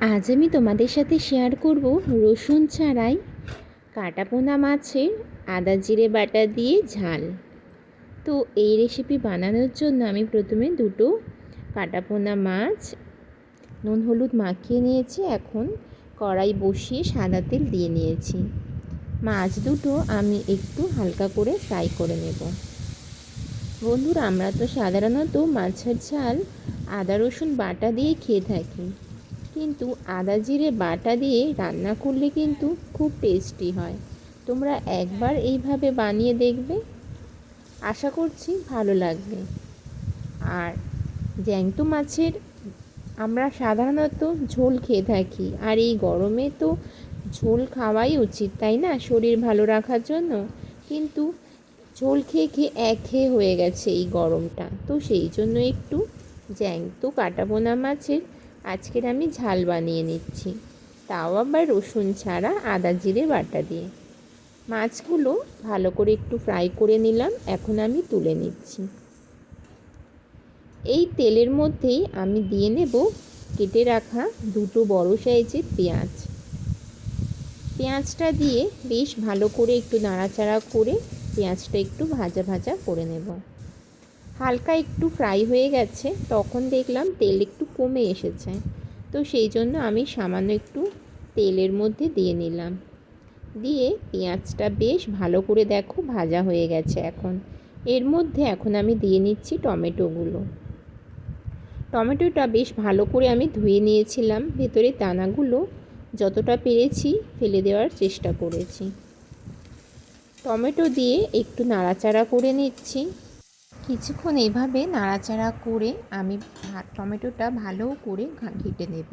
আজ আমি তোমাদের সাথে শেয়ার করব রসুন ছাড়াই কাটাপোনা মাছের আদা জিরে বাটা দিয়ে ঝাল। তো এই রেসিপি বানানোর জন্য আমি প্রথমে দুটো কাটাপোনা মাছ, নুন হলুদ মাখিয়ে নিয়েছি, এখন কড়াই বসিয়ে সাদা তেল দিয়ে নিয়েছি। মাছ দুটো আমি একটু হালকা করে ফ্রাই করে নেব। বন্ধুরা, আমরা তো সাধারণত মাছের ঝাল আদা রসুন বাটা দিয়ে খেয়ে থাকি। কিন্তু আদা জিরে বাটা দিয়ে রান্না করলে কিন্তু খুব টেস্টি হয়। তোমরা একবার এইভাবে বানিয়ে দেখবে। আশা করছি ভালো লাগবে। আর জ্যান্ত মাছের আমরা সাধারণত ঝোল খেয়ে থাকি। আর এই গরমে তো ঝোল খাওয়াই উচিত, তাই না? শরীর ভালো রাখার জন্য। কিন্তু ঝোল খেয়ে খেয়ে একঘেয়ে হয়ে গেছে এই গরমটা। তো সেই জন্য একটু জ্যান্ত কাটাবোনা মাছের আজকের আমি ঝাল বানিয়ে নিচ্ছি। তাও আবার রসুন ছাড়া আদা জিরে বাটা দিয়ে। মাছগুলো ভালো করে একটু ফ্রাই করে নিলাম, এখন আমি তুলে নিচ্ছি। এই তেলের মধ্যেই আমি দিয়ে নেব কেটে রাখা দুটো বড় সাইজের পেঁয়াজ। পেঁয়াজটা দিয়ে বেশ ভালো করে একটু নাড়াচাড়া করে পেঁয়াজটা একটু ভাজা ভাজা করে নেব। হালকা একটু ফ্রাই হয়ে গেছে, তখন দেখলাম তেল একটু কমে এসেছে। তো সেই জন্য আমি সামান্য একটু তেলের মধ্যে দিয়ে নিলাম। দিয়ে পেঁয়াজটা বেশ ভালো করে দেখো ভাজা হয়ে গেছে এখন। এর মধ্যে এখন আমি দিয়ে নিচ্ছি টমেটোগুলো টমেটোটা বেশ ভালো করে আমি ধুয়ে নিয়েছিলাম, ভেতরে দানাগুলো যতটা পেরেছি ফেলে দেওয়ার চেষ্টা করেছি। টমেটো দিয়ে একটু নাড়াচাড়া করে নিচ্ছি। কিছুক্ষণ এভাবে নাড়াচাড়া করে আমি টমেটোটা ভালো করে ঘেটে নেব।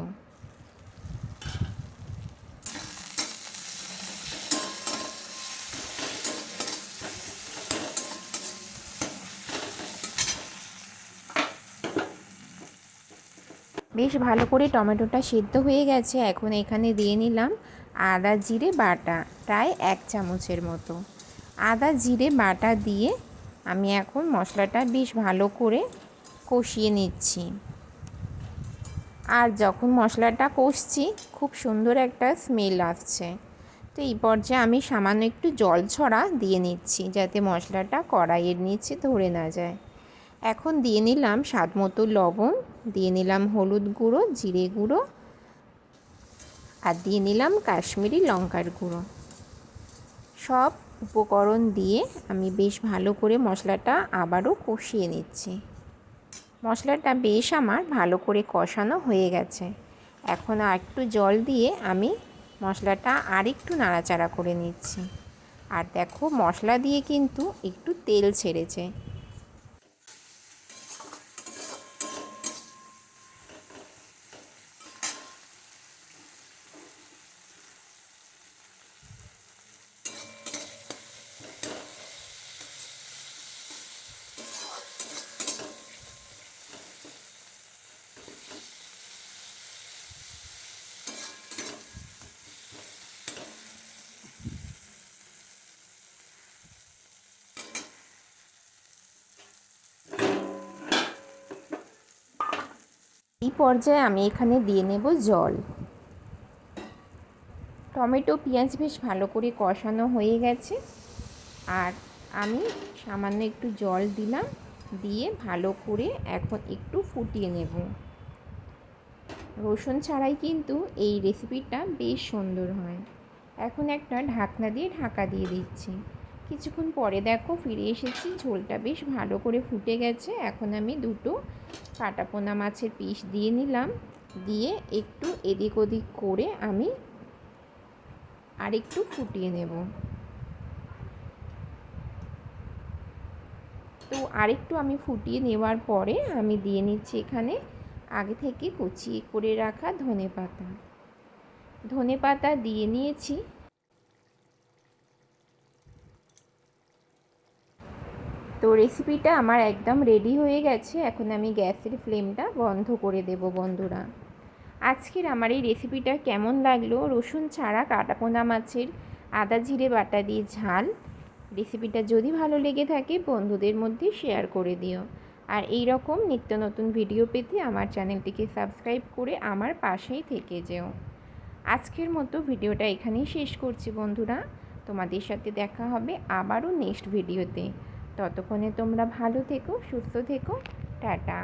বেশ ভালো করে টমেটোটা সিদ্ধ হয়ে গেছে, এখন এখানে দিয়ে নিলাম আদা, জিরে, বাটা, প্রায় এক চামচের মতো। আদা, জিরে, বাটা দিয়ে আমি এখন মশলাটা বেশ ভালো করে কষিয়ে নিচ্ছি। আর যখন মশলাটা কষছি, খুব সুন্দর একটা স্মেল আসছে। তো এই পর্যায়ে আমি সামান্য একটু জল ছড়া দিয়ে নিচ্ছি, যাতে মশলাটা কড়াইয়ের নিচে ধরে না যায়। এখন দিয়ে নিলাম স্বাদ মতো লবণ, দিয়ে নিলাম হলুদ গুঁড়ো, জিরে গুঁড়ো, আর দিয়ে নিলাম কাশ্মীরি লঙ্কার গুঁড়ো। সব উপকরণ দিয়ে আমি বেশ ভালো করে মশলাটা আবারও কষিয়ে নিচ্ছি। মশলাটা বেশ আমার ভালো করে কষানো হয়ে গেছে। এখন আর একটু জল দিয়ে আমি মশলাটা আর একটু নাড়াচাড়া করে নিচ্ছি। আর দেখো মশলা দিয়ে কিন্তু একটু তেল ছেড়েছে। এই পর্যায়ে আমি এখানে দিয়ে নেব জল। টমেটো, পেঁয়াজ বেশ ভালো করে কষানো হয়ে গেছে। আর আমি সামান্য একটু জল দিলাম, দিয়ে ভালো করে এখন একটু ফুটিয়ে নেব। রসুন ছাড়াই কিন্তু এই রেসিপিটা বেশ সুন্দর হয়। এখন একটা ঢাকনা দিয়ে ঢাকা দিয়ে দিচ্ছি। কিছুক্ষণ পরে দেখো ফিরে এসেছি, ঝোলটা বেশ ভালো করে ফুটে গেছে। এখন আমি দুটো কাটাপোনা মাছের পিস দিয়ে নিলাম। দিয়ে একটু এদিক ওদিক করে আমি আরেকটু ফুটিয়ে নেব। তো আরেকটু আমি ফুটিয়ে নেওয়ার পরে আমি দিয়ে নিচ্ছি এখানে আগে থেকে কুচিয়ে করে রাখা ধনে পাতা ধনে পাতা দিয়ে নিয়েছি। তো রেসিপিটা আমার একদম রেডি হয়ে গেছে। এখন আমি গ্যাসের ফ্লেমটা বন্ধ করে দেব বন্ধুরা। আজকের আমার এই রেসিপিটা কেমন লাগল? রসুন ছাড়া কাটাপোনা মাছের আদা জিরে বাটা দিয়ে ঝাল। রেসিপিটা যদি ভালো লেগে থাকে, বন্ধুদের মধ্যে শেয়ার করে দিও। আর এই রকম নিত্য নতুন ভিডিও পেতে আমার চ্যানেলটিকে সাবস্ক্রাইব করে আমার পাশেই থেকে যেও। আজকের মতো ভিডিওটা এখানেই শেষ করছি বন্ধুরা। তোমাদের সাথে দেখা হবে আবারও নেক্সট ভিডিওতে ততক্ষণে তোমরা ভালো থেকো সুস্থ থেকো টাটা।